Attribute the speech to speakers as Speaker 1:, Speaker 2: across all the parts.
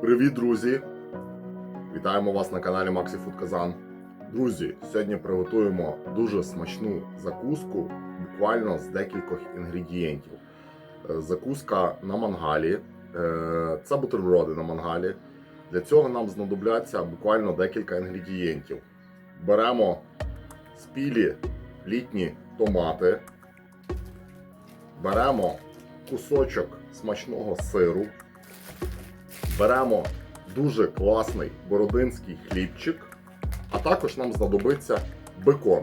Speaker 1: Привіт, друзі! Вітаємо вас на каналі Maxi Food. Друзі, сьогодні приготуємо дуже смачну закуску буквально з декількох інгредієнтів. Е, Закуска на мангалі. Е, Це бутерброди на мангалі. Для цього нам знадобляться буквально декілька інгредієнтів. Беремо спілі літні томати. Беремо кусочок смачного сиру. Беремо дуже класний бородинський хлібчик, а також нам знадобиться бекон.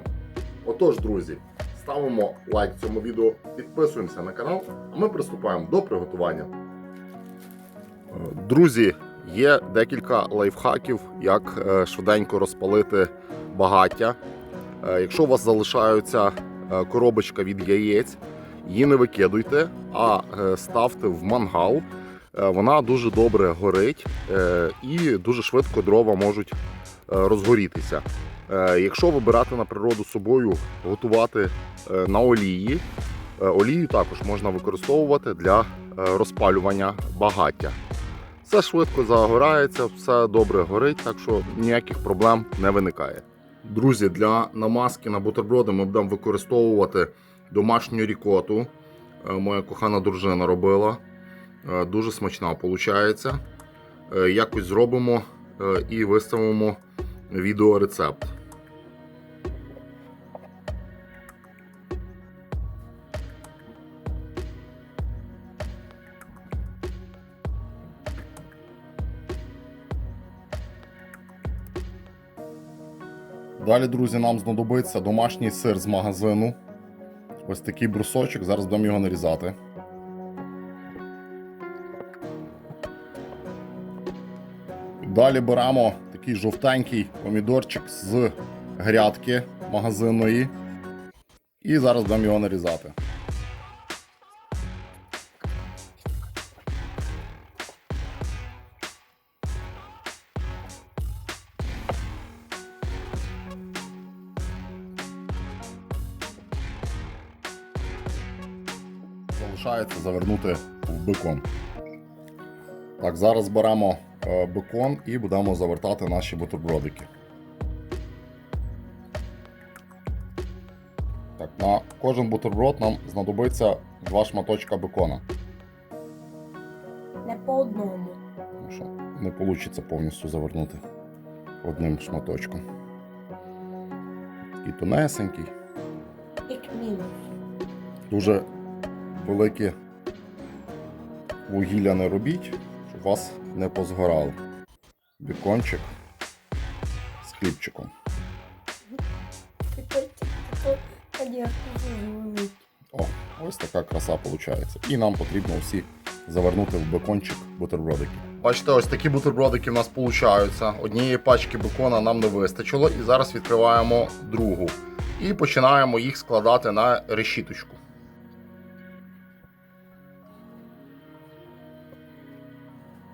Speaker 1: Отож, друзі, ставимо лайк цьому відео, підписуємося на канал, а ми приступаємо до приготування. Е, Друзі, є декілька лайфхаків, як е, швиденько розпалити багаття. Е, Якщо у вас залишаються е, коробочка від яєць, її не викидуйте, а ставте в мангал. Е, Вона дуже добре горить е, і дуже швидко дрова можуть е, розгорітися. Якщо ви берете на природу собою готувати на олії, олію також можна використовувати для розпалювання багаття. Все швидко загорається, все добре горить, так що ніяких проблем не виникає. Друзі, для намазки на бутерброди ми будемо використовувати домашню рікоту. Моя кохана дружина робила. Е, Дуже смачна виходить. Якось зробимо е, і виставимо відеорецепт. Далі, друзі, нам знадобиться домашній сир з магазину. Ось такий брусочок, зараз будемо його нарізати. Далі беремо такий жовтенький помідорчик з грядки магазинної. І зараз будемо його нарізати. Залишається завернути в бекон. Так, зараз беремо бекон і будемо завертати наші бутербродики. Так, на кожен бутерброд нам знадобиться два шматочка бекона.
Speaker 2: Не по одному.
Speaker 1: Тому що не вийде повністю завернути одним шматочком. Такий тонесенький.
Speaker 2: Як мінус.
Speaker 1: Дуже велике вугілля не робіть, щоб у вас не позгорало. Бекончик з хлібчиком. О, ось така краса виходить. І нам потрібно всі завернути в бекончик бутербродики. Бачите, ось такі бутербродики в нас получаються. Однієї пачки бекона нам не вистачило, і зараз відкриваємо другу. І починаємо їх складати на решіточку.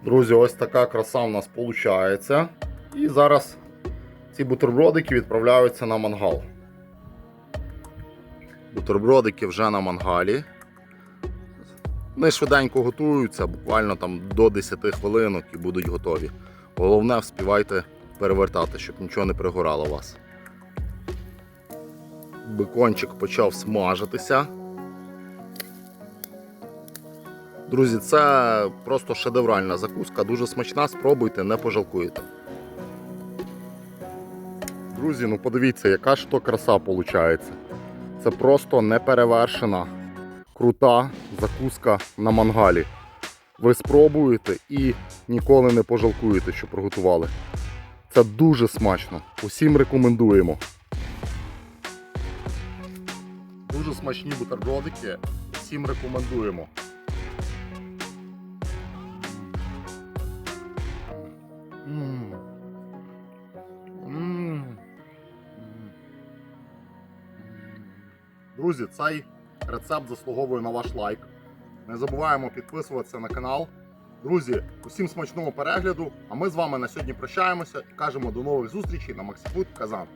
Speaker 1: Друзі, ось така краса в нас виходить. І зараз ці бутербродики відправляються на мангал. Бутербродики вже на мангалі. Вони швиденько готуються, буквально там до 10 хвилинок і будуть готові. Головне, вспівайте перевертати, щоб нічого не пригорало у вас. Бекончик почав смажитися. Друзі, це просто шедевральна закуска, дуже смачна, спробуйте, не пожалкуєте. Друзі, ну подивіться, яка ж то краса виходить. Це просто неперевершена, крута закуска на мангалі. Ви спробуєте і ніколи не пожалкуєте, що приготували. Це дуже смачно. Усім рекомендуємо. Дуже смачні бутербродики. Всім рекомендуємо. Друзі, цей рецепт заслуговує на ваш лайк. Не забуваємо підписуватися на канал. Друзі, усім смачного перегляду. А ми з вами на сьогодні прощаємося і кажемо до нових зустрічей на Максифуд Казан.